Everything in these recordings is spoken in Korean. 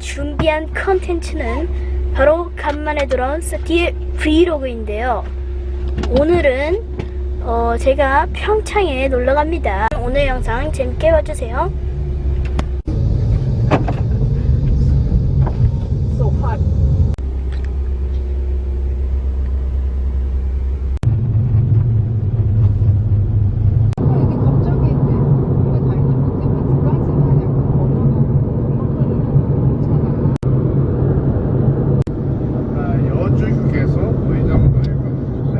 준비한 컨텐츠는 바로 간만에 돌아온 스티의 브이로그인데요. 오늘은 어, 제가 평창에 놀러 갑니다. 오늘 영상 재밌게 봐주세요. so hot. 이게 갑자기 이제 이거 다 있는데 때문에 중간중간 약간 번호가 음악하는 아, 여주휴게소 의정부에 가는데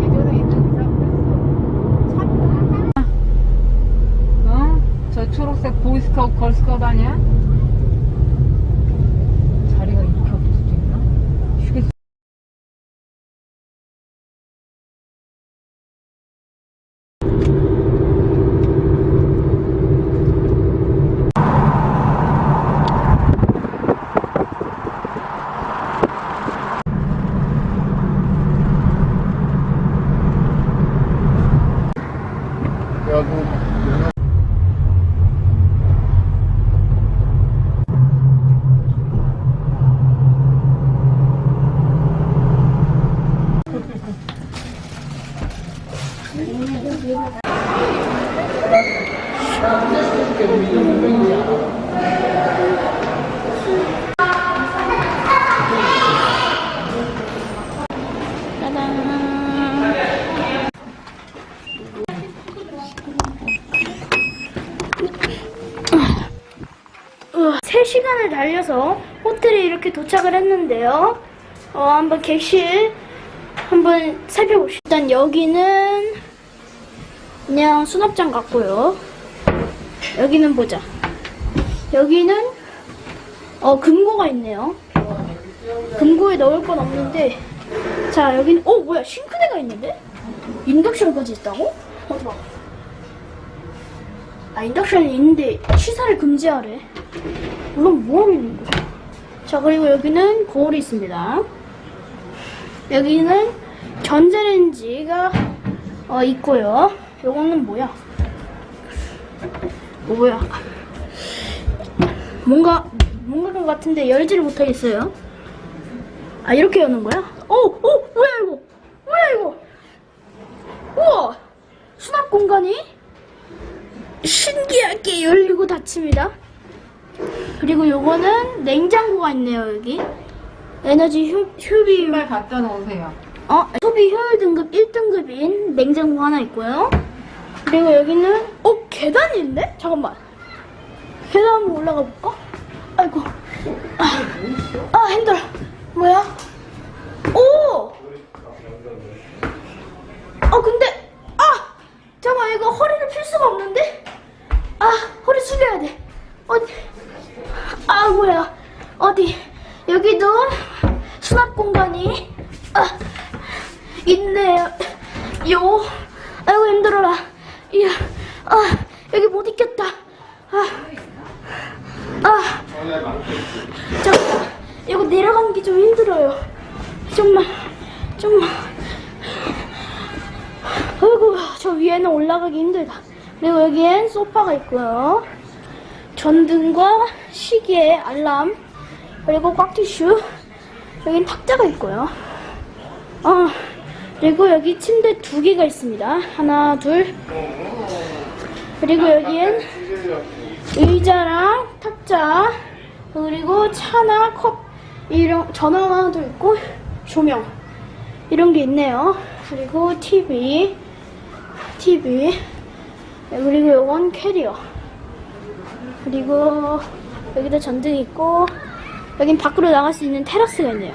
제주도에 있는 사람들 어? 저 초록색 보이스카우트 걸스카우트 아니야? 자리가 이렇게 없을 수도 있나? 휴게소 야너 짜잔. 우와, 3시간을 달려서 호텔에 이렇게 도착을 했는데요. 어, 한번 객실 한번 살펴봅시다. 일단 여기는 그냥 수납장 같고요. 여기는 보자. 여기는 어 금고가 있네요. 금고에 넣을 건 없는데 자 여기는 어 뭐야 싱크대가 있는데? 인덕션까지 있다고? 어디 봐. 아 인덕션이 있는데 취사를 금지하래. 물론 뭐하고 있는 거야? 자 그리고 여기는 거울이 있습니다. 여기는 전자레인지가 어, 있고요. 요거는 뭐야? 어, 뭐야? 뭔가 뭔가 것 같은데 열지를 못하겠어요. 아 이렇게 여는 거야? 어, 어, 뭐야 이거? 뭐야 이거? 우와, 수납 공간이 신기하게 열리고 닫힙니다. 그리고 요거는 냉장고가 있네요 여기. 에너지 효, 효비 신발 갖다 놓으세요 어, 소비 효율 등급 1등급인 냉장고 하나 있고요. 그리고 여기는, 어, 계단이 있네? 잠깐만. 계단 한번 올라가 볼까? 아이고. 아, 아 힘들어. 뭐야? 오! 어, 근데, 아! 잠깐만, 이거 허리를 필 수가 없는데? 아, 허리 숙여야 돼. 어디? 아, 뭐야. 어디? 여기도 수납 공간이, 아, 있네요. 요. 아이고, 힘들어라. 이야, 아, 여기 못 있겠다. 아, 아. 잠깐, 이거 내려가는 게 좀 힘들어요. 좀만, 좀만. 아이고, 저 위에는 올라가기 힘들다. 그리고 여기엔 소파가 있고요. 전등과 시계, 알람, 그리고 꽉티슈. 여긴 탁자가 있고요. 어, 그리고 여기 침대 두 개가 있습니다. 하나, 둘. 그리고 여기엔 의자랑 탁자, 그리고 차나 컵, 이런 전화도 있고, 조명. 이런 게 있네요. 그리고 TV, TV. 그리고 요건 캐리어. 그리고 여기도 전등이 있고, 여긴 밖으로 나갈 수 있는 테라스가 있네요.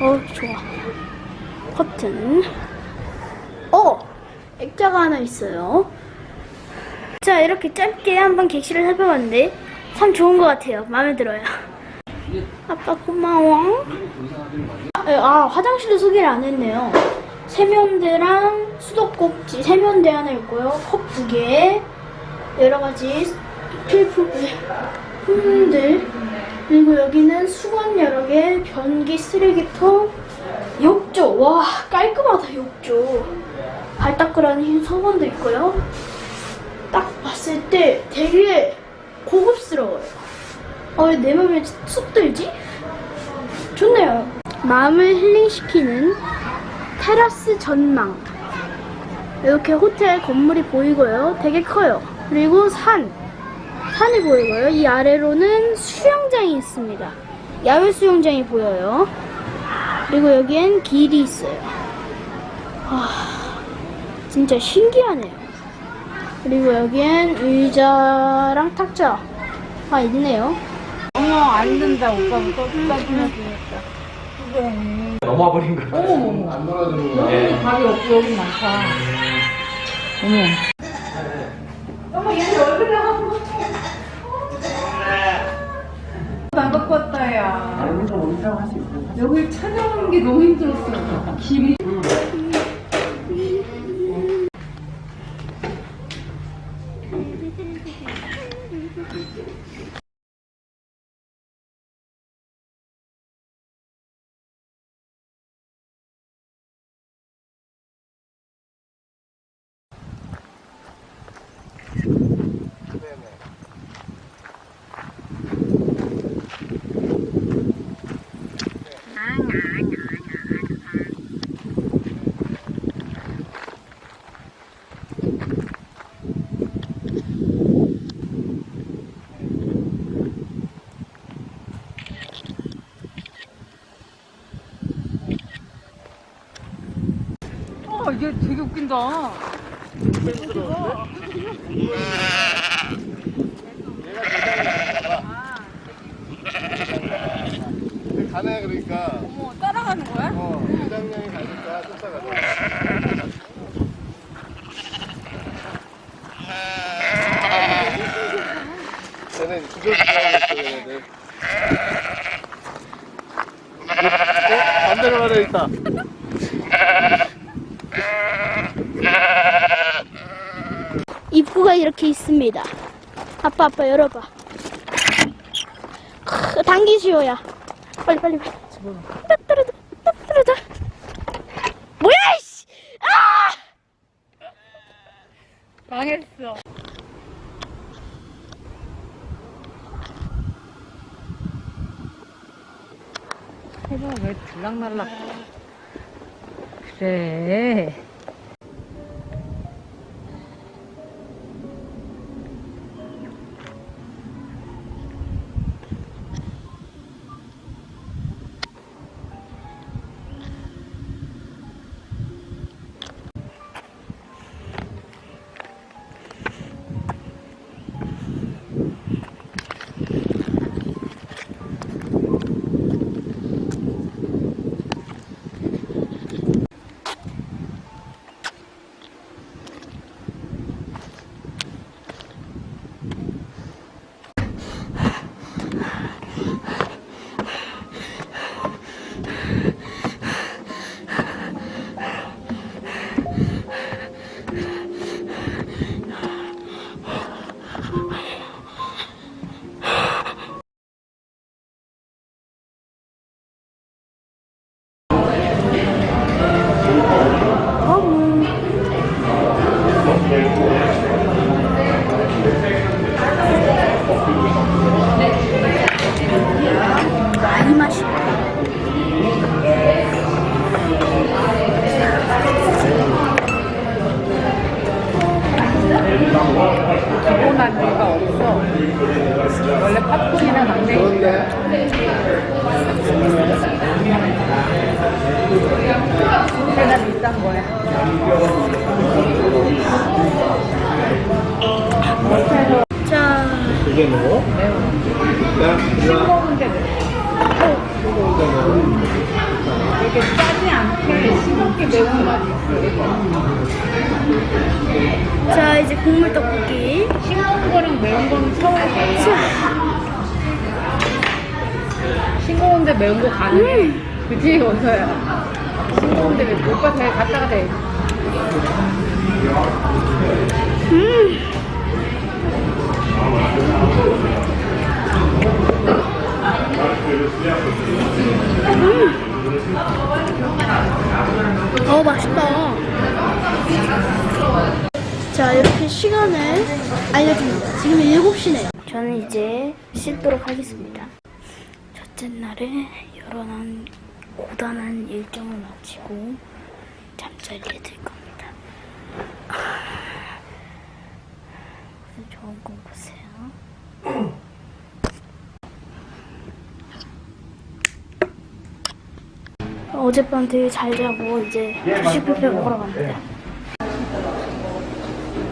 어, 좋아. 커튼. 어! 액자가 하나 있어요. 자, 이렇게 짧게 한번 객실을 살펴봤는데, 참 좋은 것 같아요. 마음에 들어요. 아빠 고마워. 아, 아, 화장실을 소개를 안 했네요. 세면대랑 수도꼭지, 세면대 하나 있고요. 컵 두 개, 여러 가지 필품들. 그리고 여기는 수건 여러 개, 변기, 쓰레기통, 욕조. 와, 깔끔하다, 욕조. 발 닦으라는 수건도 있고요. 딱 봤을 때 되게 고급스러워요. 어, 왜내 맘에 쑥 들지? 좋네요. 마음을 힐링시키는 테라스 전망. 이렇게 호텔 건물이 보이고요. 되게 커요. 그리고 산. 산이 보이고요. 이 아래로는 수영장이 있습니다. 야외 수영장이 보여요. 그리고 여기엔 길이 있어요. 와, 진짜 신기하네요. 그리고 여기엔 의자랑 탁자가 있네요. 어머 앉는다 오빠부터 짜증나 주니까. 그래. 넘어와 버린 거야. 어머머머. 안 놀아주는 거야. 여기 밥이 없고 여기 많다. 어머. 어머 얘네 얼굴 나가고. 안 갖고 왔다 야. 여기 찾아오는 게 너무 힘들었어. 길이. 어, 얘 되게 웃긴다. 가네 그러니까. 어머, 따라가는 거야? 어, 회장님이 가니까 쫓아가자. 쟤는 구조조정하겠어 얘네들. 어? 반대로 가려 있다. 입구가 이렇게 있습니다. 아빠, 아빠, 열어봐. 크, 당기시오야. 빨리, 빨리, 빨리. 따따르다, 따따르다. 뭐야, 이씨! 아! 망했어. 해봐, 왜 들락날락. 그래. 이게 뭐? 매워. 야, 싱거운데 매워. 이렇게 짜지 않게 싱겁게 매운 맛이 있어. 자, 이제 국물 떡볶이. 싱거운 거랑 매운 거는 처음에. 자, 싱거운데 매운 거 가능해. 그치, 원서야. 싱거운데 왜 오빠 잘 갔다가 돼. 음. 어, 맛있다. 자, 이렇게 시간을 알려줍니다. 지금 7시네요. 저는 이제 씻도록 하겠습니다. 첫째 날에 여러 난 고단한 일정을 마치고 잠자리에 들겁니다. 무슨 좋은 꿈 꾸세요. 어젯밤 되게 잘 자고 이제 슈프페 먹으러 갑니다.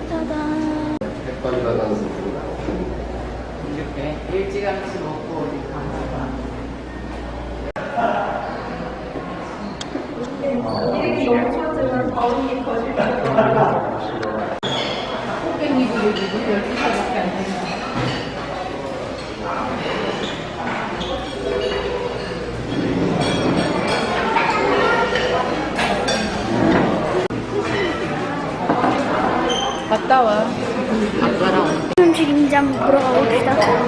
짜잔. 일찌감치 먹고 어디 가다가 꽃갱이도 여기 12살밖에 안 된다. 갔다 와. 아빠랑 음식 인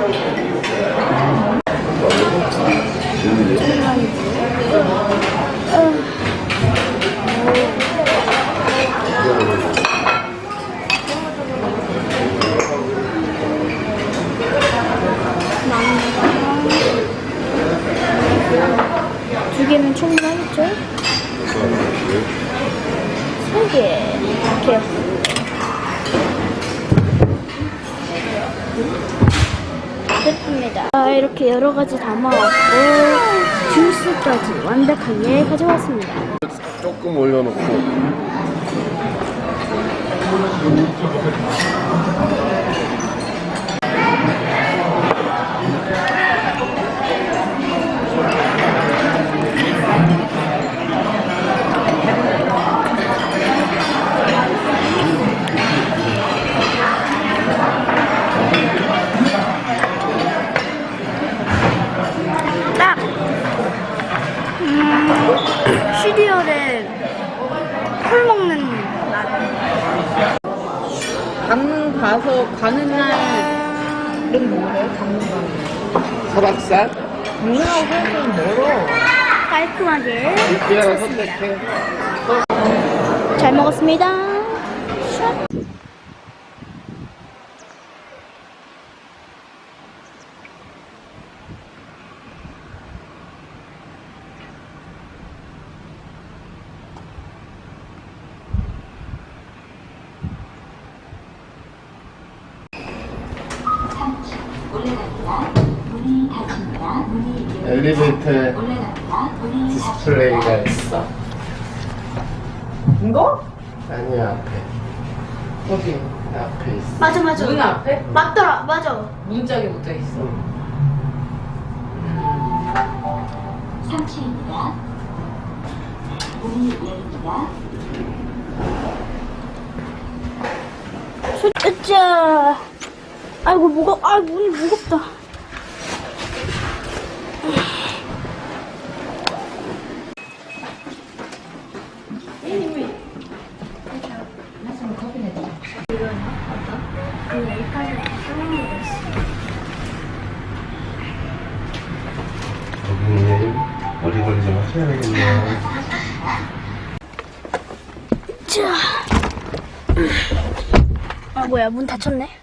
이렇게 여러 가지 담아왔고 주스까지 완벽하게 가져왔습니다. 조금 올려놓고. 설악산? 강릉하고 서울은 멀어. 깔끔하게 둘 하나 선택해. 잘 먹었습니다. 샷. 엘리베이터에 디스플레이가 있어. 이거? 아니 앞에. 어디? 앞에 있어. 맞아 맞아. 문 앞에? 맞더라 맞아. 문짝에 붙어 있어. 3층입니다. 문이 열립니다. 소, 으쌰. 아이고 무거. 아 문이 무겁다. 아 뭐야 문 닫혔네.